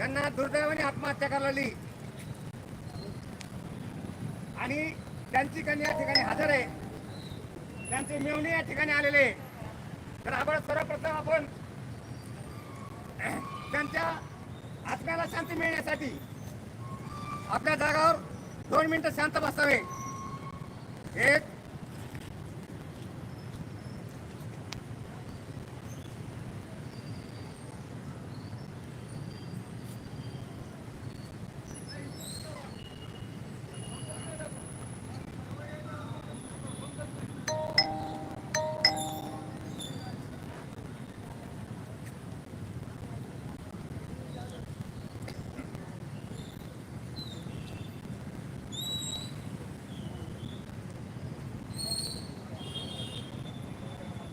यांना दुर्दैवाने आत्महत्या करायला आणि त्यांची कन्या या ठिकाणी हजर आहे. त्यांचे मेवणे या ठिकाणी आलेले तर आपण सर्वप्रथम आपण त्यांच्या आत्म्याला शांती मिळण्यासाठी आपल्या जागावर दोन मिनिटं शांत बसावे. एक